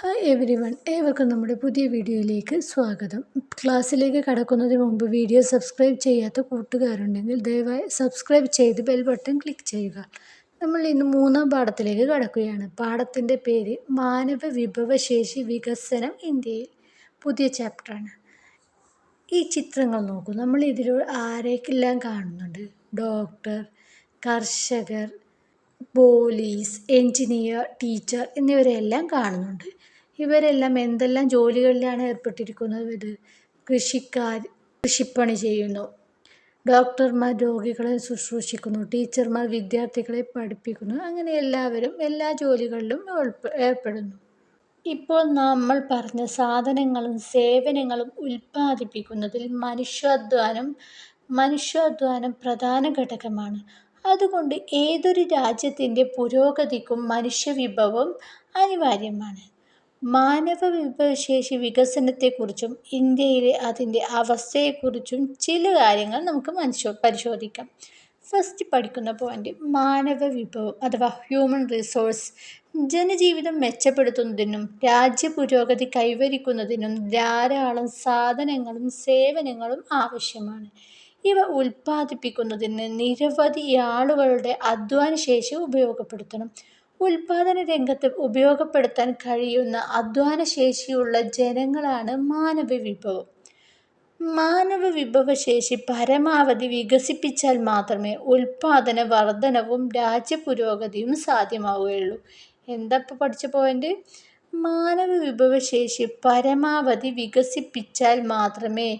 Hi every one ഏവർക്കും നമ്മുടെ പുതിയ വീഡിയോയിലേക്ക് സ്വാഗതം. ക്ലാസ്സിലേക്ക് കടക്കുന്നതിന് മുമ്പ് വീഡിയോ സബ്സ്ക്രൈബ് ചെയ്യാത്ത കൂട്ടുകാരുണ്ടെങ്കിൽ ദയവായി സബ്സ്ക്രൈബ് ചെയ്ത് ബെൽ ബട്ടൺ ക്ലിക്ക് ചെയ്യുക. നമ്മൾ ഇന്ന് മൂന്നാം പാഠത്തിലേക്ക് കടക്കുകയാണ്. പാഠത്തിന്റെ പേര് മാനവ വിഭവശേഷി വികസനം ഇന്ത്യയിൽ. പുതിയ ചാപ്റ്ററാണ് ഈ ചിത്രങ്ങൾ നോക്കൂ. നമ്മൾ ഇതിൽ ആരെയൊക്കെല്ലാം കാണുന്നുണ്ട്? ഡോക്ടർ കർഷകർ പോലീസ് എൻജിനീയർ ടീച്ചർ എന്നിവരെല്ലാം കാണുന്നുണ്ട്. ഇവരെല്ലാം എന്തെല്ലാം ജോലികളിലാണ് ഏർപ്പെട്ടിരിക്കുന്നത്? കൃഷിക്കാർ കൃഷിപ്പണി ചെയ്യുന്നു. ഡോക്ടർമാർ രോഗികളെ ശുശ്രൂഷിക്കുന്നു ടീച്ചർമാർ വിദ്യാർത്ഥികളെ പഠിപ്പിക്കുന്നു അങ്ങനെ എല്ലാവരും എല്ലാ ജോലികളിലും ഏർപ്പെടുന്നു. ഇപ്പോൾ നമ്മൾ പറഞ്ഞ സാധനങ്ങളും സേവനങ്ങളും ഉൽപ്പാദിപ്പിക്കുന്നതിൽ മനുഷ്യാധ്വാനം മനുഷ്യാധ്വാനം പ്രധാന ഘടകമാണ്. അതുകൊണ്ട് ഏതൊരു രാജ്യത്തിന്റെ പുരോഗതിക്കും മനുഷ്യവിഭവം അനിവാര്യമാണ്. മാനവ വിഭവശേഷി വികസനത്തെക്കുറിച്ചും ഇന്ത്യയിലെ അതിന്റെ അവസ്ഥയെക്കുറിച്ചും ചില കാര്യങ്ങൾ നമുക്ക് മനസ്സോ പരിശോധിക്കാം. ഫസ്റ്റ് പഠിക്കുന്ന പോയിന്റ് മാനവ വിഭവം അഥവാ ഹ്യൂമൻ റിസോഴ്സ് ജനജീവിതം മെച്ചപ്പെടുത്തുന്നതിനും രാജ്യ പുരോഗതി കൈവരിക്കുന്നതിനും ധാരാളം സാധനങ്ങളും സേവനങ്ങളും ആവശ്യമാണ്. ഇവ ഉൽപ്പാദിപ്പിക്കുന്നതിന് നിരവധി ആളുകളുടെ അധ്വാനശേഷി ഉപയോഗപ്പെടുത്തണം. ഉൽപാദന രംഗത്ത് ഉപയോഗപ്പെടുത്താൻ കഴിയുന്ന അധ്വാനശേഷിയുള്ള ജനങ്ങളാണ് മാനവ വിഭവം. മാനവ വിഭവശേഷി പരമാവധി വികസിപ്പിച്ചാൽ മാത്രമേ ഉൽപാദന വർധനവും രാജ്യപുരോഗതിയും സാധ്യമാവുകയുള്ളൂ. എന്തപ്പോൾ പഠിച്ച പോയിന്റ് മാനവ വിഭവശേഷി പരമാവധി വികസിപ്പിച്ചാൽ മാത്രമേ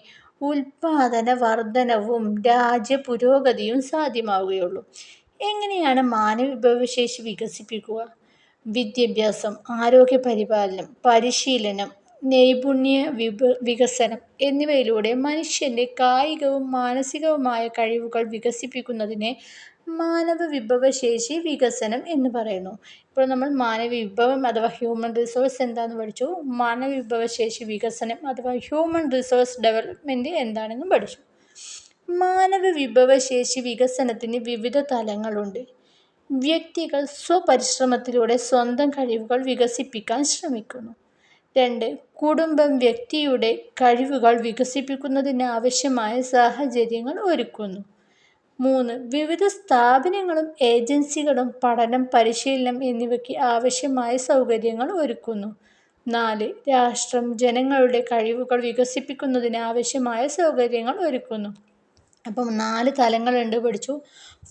ഉൽപാദന വർധനവും രാജ്യ പുരോഗതിയും സാധ്യമാവുകയുള്ളൂ. എങ്ങനെയാണ് മാനവ വിഭവശേഷി വികസിപ്പിക്കുക? വിദ്യാഭ്യാസം ആരോഗ്യ പരിപാലനം പരിശീലനം നൈപുണ്യ വിഭ വികസനം എന്നിവയിലൂടെ മനുഷ്യന്റെ കായികവും മാനസികവുമായ കഴിവുകൾ വികസിപ്പിക്കുന്നതിനെ മാനവ വിഭവശേഷി വികസനം എന്ന് പറയുന്നു. ഇപ്പോൾ നമ്മൾ മാനവ വിഭവം അഥവാ ഹ്യൂമൻ റിസോഴ്സ് എന്താണെന്ന് പഠിച്ചു. മാനവ വിഭവശേഷി വികസനം അഥവാ ഹ്യൂമൻ റിസോഴ്സ് ഡെവലപ്മെന്റ് എന്താണെന്നും പഠിച്ചു. മാനവ വിഭവശേഷി വികസനത്തിന് വിവിധ തലങ്ങളുണ്ട്. വ്യക്തികൾ സ്വപരിശ്രമത്തിലൂടെ സ്വന്തം കഴിവുകൾ വികസിപ്പിക്കാൻ ശ്രമിക്കുന്നു. രണ്ട് കുടുംബം വ്യക്തിയുടെ കഴിവുകൾ വികസിപ്പിക്കുന്നതിന് ആവശ്യമായ സാഹചര്യങ്ങൾ ഒരുക്കുന്നു. മൂന്ന് വിവിധ സ്ഥാപനങ്ങളും ഏജൻസികളും പഠനം പരിശീലനം എന്നിവയ്ക്ക് ആവശ്യമായ സൗകര്യങ്ങൾ ഒരുക്കുന്നു. നാല് രാഷ്ട്രം ജനങ്ങളുടെ കഴിവുകൾ വികസിപ്പിക്കുന്നതിന് ആവശ്യമായ സൗകര്യങ്ങൾ ഒരുക്കുന്നു. അപ്പം നാല് തലങ്ങളുണ്ട് പഠിച്ചു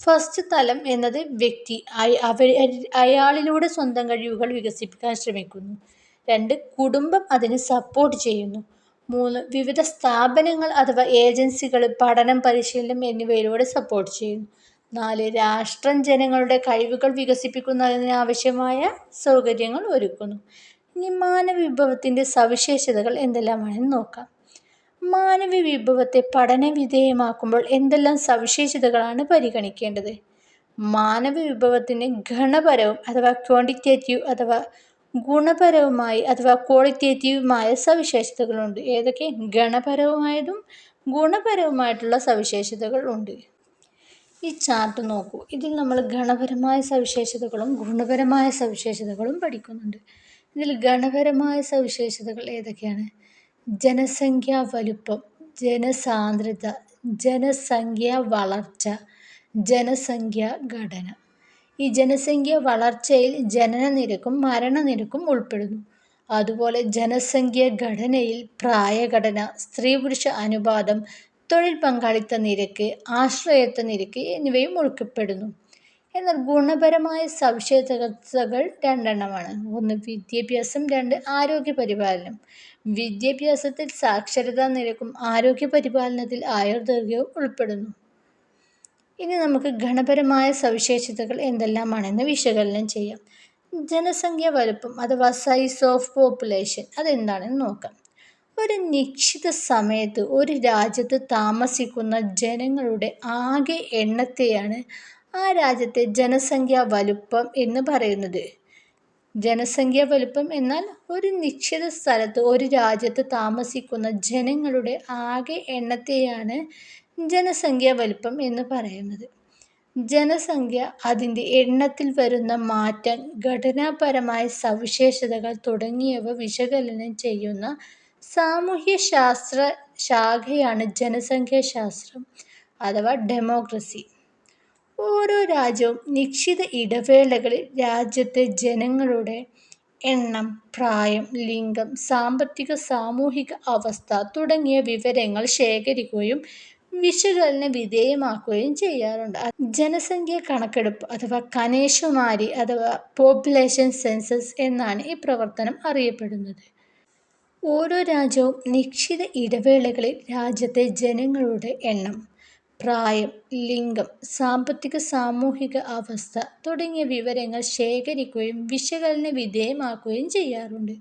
ഫസ്റ്റ് തലം എന്നത് വ്യക്തി. അവർ അയാളിലൂടെ സ്വന്തം കഴിവുകൾ വികസിപ്പിക്കാൻ ശ്രമിക്കുന്നു. രണ്ട് കുടുംബം അതിന് സപ്പോർട്ട് ചെയ്യുന്നു. മൂന്ന് വിവിധ സ്ഥാപനങ്ങൾ അഥവാ ഏജൻസികൾ പഠനം പരിശീലനം എന്നിവയിലൂടെ സപ്പോർട്ട് ചെയ്യുന്നു. നാല് രാഷ്ട്രം ജനങ്ങളുടെ കഴിവുകൾ വികസിപ്പിക്കുന്നതിന് ആവശ്യമായ സൗകര്യങ്ങൾ ഒരുക്കുന്നു. ഇനി മാനവ വിഭവത്തിന്റെ സവിശേഷതകൾ എന്തെല്ലാമാണെന്ന് നോക്കാം. മാനവ വിഭവത്തെ പഠന വിധേയമാക്കുമ്പോൾ എന്തെല്ലാം സവിശേഷതകളാണ് പരിഗണിക്കേണ്ടത്? മാനവ വിഭവത്തിന് ഗണപരവും അഥവാ ക്വാണ്ടിറ്റേറ്റീവ് അഥവാ ഗുണപരവുമായി അഥവാ ക്വാളിറ്റേറ്റീവുമായ സവിശേഷതകളുണ്ട്. ഏതൊക്കെ? ഗണപരവുമായതും ഗുണപരവുമായിട്ടുള്ള സവിശേഷതകൾ ഉണ്ട്. ഈ ചാർട്ട് നോക്കൂ. ഇതിൽ നമ്മൾ ഗണപരമായ സവിശേഷതകളും ഗുണപരമായ സവിശേഷതകളും പഠിക്കുന്നുണ്ട്. ഇതിൽ ഗണപരമായ സവിശേഷതകൾ ഏതൊക്കെയാണ്? ജനസംഖ്യാ വലുപ്പം ജനസാന്ദ്രത ജനസംഖ്യ വളർച്ച ജനസംഖ്യ ഘടന ഈ ജനസംഖ്യ വളർച്ചയിൽ ജനന നിരക്കും മരണനിരക്കും ഉൾപ്പെടുന്നു. അതുപോലെ ജനസംഖ്യ ഘടനയിൽ പ്രായഘടന സ്ത്രീ പുരുഷ അനുപാതം തൊഴിൽ പങ്കാളിത്ത നിരക്ക് ആശ്രയത്വ നിരക്ക് എന്നിവയും ഉൾക്കപ്പെടുന്നു എന്നാൽ ഗുണപരമായ സവിശേഷതകൾ രണ്ടെണ്ണമാണ്. ഒന്ന് വിദ്യാഭ്യാസം രണ്ട് ആരോഗ്യ പരിപാലനം. വിദ്യാഭ്യാസത്തിൽ സാക്ഷരതാ നിരക്കും ആരോഗ്യ പരിപാലനത്തിൽ ആയുർദൈർഘ്യവും ഉൾപ്പെടുന്നു. ഇനി നമുക്ക് ഗണപരമായ സവിശേഷതകൾ എന്തെല്ലാമാണെന്ന് വിശകലനം ചെയ്യാം. ജനസംഖ്യ വലുപ്പം അഥവാ സൈസ് ഓഫ് പോപ്പുലേഷൻ അതെന്താണെന്ന് നോക്കാം. ഒരു നിശ്ചിത സമയത്ത് ഒരു രാജ്യത്ത് താമസിക്കുന്ന ജനങ്ങളുടെ ആകെ എണ്ണത്തെയാണ് ആ രാജ്യത്തെ ജനസംഖ്യാ വലുപ്പം എന്ന് പറയുന്നത്. ജനസംഖ്യ വലുപ്പം എന്നാൽ ഒരു നിശ്ചിത സ്ഥലത്ത് ഒരു രാജ്യത്ത് താമസിക്കുന്ന ജനങ്ങളുടെ ആകെ എണ്ണത്തെയാണ് ജനസംഖ്യ വലുപ്പം എന്ന് പറയുന്നത് ജനസംഖ്യ അതിന്റെ എണ്ണത്തിൽ വരുന്ന മാറ്റം ഘടനാപരമായ സവിശേഷതകൾ തുടങ്ങിയവ വിശകലനം ചെയ്യുന്ന സാമൂഹ്യശാസ്ത്ര ശാഖയാണ് ജനസംഖ്യാശാസ്ത്രം അഥവാ ഡെമോഗ്രഫി. ഓരോ രാജ്യവും നിശ്ചിത ഇടവേളകളിൽ രാജ്യത്തെ ജനങ്ങളുടെ എണ്ണം, പ്രായം, ലിംഗം, സാമ്പത്തിക സാമൂഹിക അവസ്ഥ തുടങ്ങിയ വിവരങ്ങൾ ശേഖരിക്കുകയും വിശകലന വിധേയമാക്കുകയും ചെയ്യാറുണ്ട്. ജനസംഖ്യ കണക്കെടുപ്പ് അഥവാ കനേഷുമാരി അഥവാ പോപ്പുലേഷൻ സെൻസസ് എന്നാണ് ഈ പ്രവർത്തനം അറിയപ്പെടുന്നത്. ഓരോ രാജ്യവും നിശ്ചിത ഇടവേളകളിൽ രാജ്യത്തെ ജനങ്ങളുടെ എണ്ണം, പ്രായം, ലിംഗം, സാമ്പത്തിക സാമൂഹിക അവസ്ഥ തുടങ്ങിയ വിവരങ്ങൾ ശേഖരിക്കുകയും വിശകലന വിധേയമാക്കുകയും ചെയ്യാറുണ്ട്.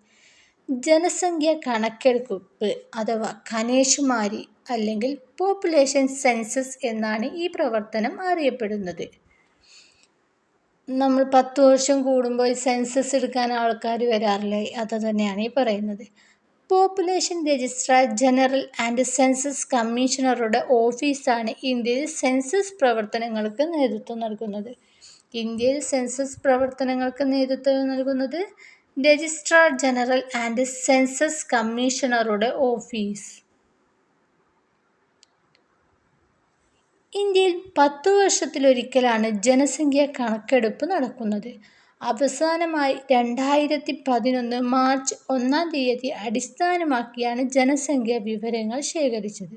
ജനസംഖ്യ കണക്കെടുപ്പ് അഥവാ കനേഷുമാരി അല്ലെങ്കിൽ പോപ്പുലേഷൻ സെൻസസ് എന്നാണ് ഈ പ്രവർത്തനം അറിയപ്പെടുന്നത്. നമ്മൾ പത്ത് വർഷം കൂടുമ്പോൾ സെൻസസ് എടുക്കാൻ ആൾക്കാർ വരാറില്ലേ അത് തന്നെയാണ് ഈ പറയുന്നത്. Population registrar general and census കമ്മീഷണറുടെ ഓഫീസാണ് ഇന്ത്യയിൽ സെൻസസ് പ്രവർത്തനങ്ങൾക്ക് നേതൃത്വം നൽകുന്നത്. ഇന്ത്യയിൽ സെൻസസ് പ്രവർത്തനങ്ങൾക്ക് നേതൃത്വം നൽകുന്നത് രജിസ്ട്രാർ ജനറൽ ആൻഡ് സെൻസസ് കമ്മീഷണറുടെ ഓഫീസ്. ഇന്ത്യയിൽ പത്തു വർഷത്തിലൊരിക്കലാണ് ജനസംഖ്യാ കണക്കെടുപ്പ് നടക്കുന്നത്. അവസാനമായി രണ്ടായിരത്തി പതിനൊന്ന് മാർച്ച് ഒന്നാം തീയതി അടിസ്ഥാനമാക്കിയാണ് ജനസംഖ്യാ വിവരങ്ങൾ ശേഖരിച്ചത്.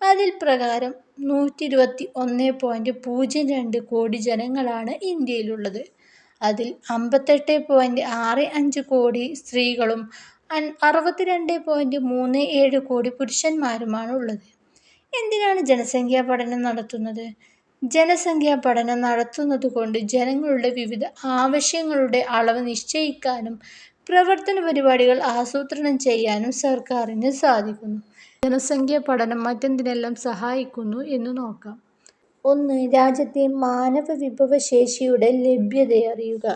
അതിൽ പ്രകാരം നൂറ്റി ഇരുപത്തി ഒന്ന് പോയിന്റ് പൂജ്യം രണ്ട് കോടി ജനങ്ങളാണ് ഇന്ത്യയിലുള്ളത്. അതിൽ അമ്പത്തെട്ട് പോയിന്റ് ആറ് അഞ്ച് കോടി സ്ത്രീകളും അറുപത്തിരണ്ടേ പോയിന്റ് മൂന്ന് ഏഴ് കോടി പുരുഷന്മാരുമാണ് ഉള്ളത്. എന്തിനാണ് ജനസംഖ്യാ പഠനം നടത്തുന്നത്? ജനസംഖ്യാ പഠനം നടത്തുന്നതുകൊണ്ട് ജനങ്ങളുടെ വിവിധ ആവശ്യങ്ങളുടെ അളവ് നിശ്ചയിക്കാനും പ്രവർത്തന പരിപാടികൾ ആസൂത്രണം ചെയ്യാനും സർക്കാരിന് സാധിക്കുന്നു. ജനസംഖ്യാ പഠനം മറ്റെന്തിനെല്ലാം സഹായിക്കുന്നു എന്ന് നോക്കാം. ഒന്ന്. രാജ്യത്തെ മാനവ വിഭവശേഷിയുടെ ലഭ്യത അറിയുക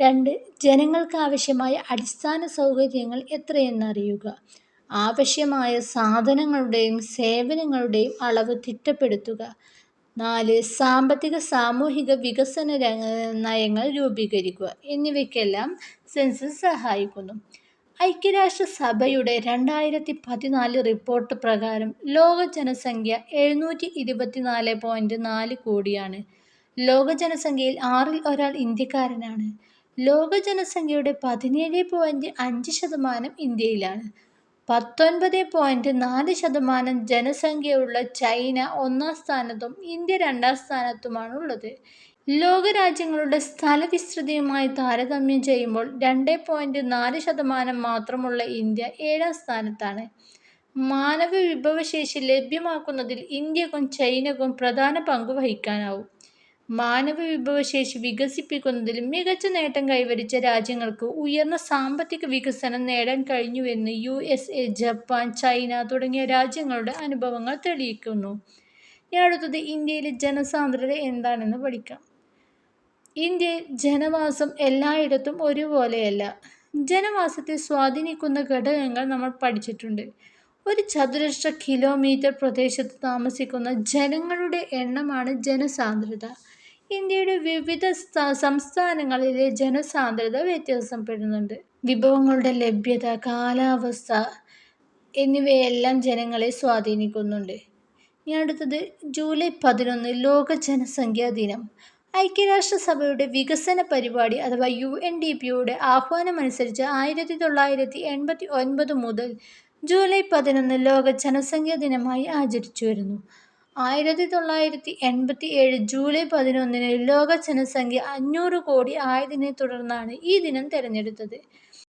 രണ്ട്. ജനങ്ങൾക്ക് ആവശ്യമായ അടിസ്ഥാന സൗകര്യങ്ങൾ എത്രയെന്നറിയുക. ആവശ്യമായ സാധനങ്ങളുടെയും സേവനങ്ങളുടെയും അളവ് തിട്ടപ്പെടുത്തുക. നാല്. സാമ്പത്തിക സാമൂഹിക വികസന നയങ്ങൾ രൂപീകരിക്കുക എന്നിവയ്ക്കെല്ലാം സെൻസസ് സഹായിക്കുന്നു. ഐക്യരാഷ്ട്രസഭയുടെ രണ്ടായിരത്തി പതിനാല് റിപ്പോർട്ട് പ്രകാരം ലോക ജനസംഖ്യ എഴുന്നൂറ്റി ഇരുപത്തിനാല് പോയിന്റ് നാല് കോടിയാണ്. ലോക ജനസംഖ്യയിൽ ആറിൽ ഒരാൾ ഇന്ത്യക്കാരനാണ്. ലോക ജനസംഖ്യയുടെ പതിനേഴ് പോയിന്റ് അഞ്ച് ശതമാനം ഇന്ത്യയിലാണ്. പത്തൊൻപതേ പോയിന്റ് നാല് ശതമാനം ജനസംഖ്യയുള്ള ചൈന ഒന്നാം സ്ഥാനത്തും ഇന്ത്യ രണ്ടാം സ്ഥാനത്തുമാണുള്ളത്. ലോകരാജ്യങ്ങളുടെ സ്ഥലവിസ്തൃതിയുമായി താരതമ്യം ചെയ്യുമ്പോൾ രണ്ട് പോയിന്റ് നാല് ശതമാനം മാത്രമുള്ള ഇന്ത്യ ഏഴാം സ്ഥാനത്താണ്. മാനവ വിഭവശേഷി ലഭ്യമാക്കുന്നതിൽ ഇന്ത്യക്കും ചൈനക്കും പ്രധാന പങ്ക് വഹിക്കാനാവും. മാനവവിഭവശേഷി വികസിപ്പിക്കുന്നതിൽ മികച്ച നേട്ടം കൈവരിച്ച രാജ്യങ്ങൾക്ക് ഉയർന്ന സാമ്പത്തിക വികസനം നേടാൻ കഴിഞ്ഞുവെന്ന് U. S. A, Japan, China തുടങ്ങിയ രാജ്യങ്ങളുടെ അനുഭവങ്ങൾ തെളിയിക്കുന്നു. ഇനി അടുത്തത് ഇന്ത്യയിലെ ജനസാന്ദ്രത എന്താണെന്ന് പഠിക്കാം. ഇന്ത്യയിൽ ജനവാസം എല്ലായിടത്തും ഒരുപോലെയല്ല. ജനവാസത്തെ സ്വാധീനിക്കുന്ന ഘടകങ്ങൾ നമ്മൾ പഠിച്ചിട്ടുണ്ട്. ഒരു ചതുരശ്ര കിലോമീറ്റർ പ്രദേശത്ത് താമസിക്കുന്ന ജനങ്ങളുടെ എണ്ണമാണ് ജനസാന്ദ്രത. ഇന്ത്യയുടെ വിവിധ സംസ്ഥാനങ്ങളിലെ ജനസാന്ദ്രത വ്യത്യാസപ്പെടുന്നുണ്ട്. വിഭവങ്ങളുടെ ലഭ്യത, കാലാവസ്ഥ എന്നിവയെല്ലാം ജനങ്ങളെ സ്വാധീനിക്കുന്നുണ്ട്. ഇനി അടുത്തത് ജൂലൈ പതിനൊന്ന് ലോക ജനസംഖ്യാ ദിനം. ഐക്യരാഷ്ട്രസഭയുടെ വികസന പരിപാടി അഥവാ യു. എൻ. ഡി. പിയുടെ ആഹ്വാനമനുസരിച്ച് ആയിരത്തി തൊള്ളായിരത്തി എൺപത്തി ഒൻപത് മുതൽ ജൂലൈ പതിനൊന്ന് ലോക ജനസംഖ്യാ ദിനമായി ആചരിച്ചു വരുന്നു ആയിരത്തി തൊള്ളായിരത്തി എൺപത്തി ഏഴ് ജൂലൈ പതിനൊന്നിന് ലോക ജനസംഖ്യ അഞ്ഞൂറ് കോടി ആയതിനെ തുടർന്നാണ് ഈ ദിനം തിരഞ്ഞെടുത്തത്.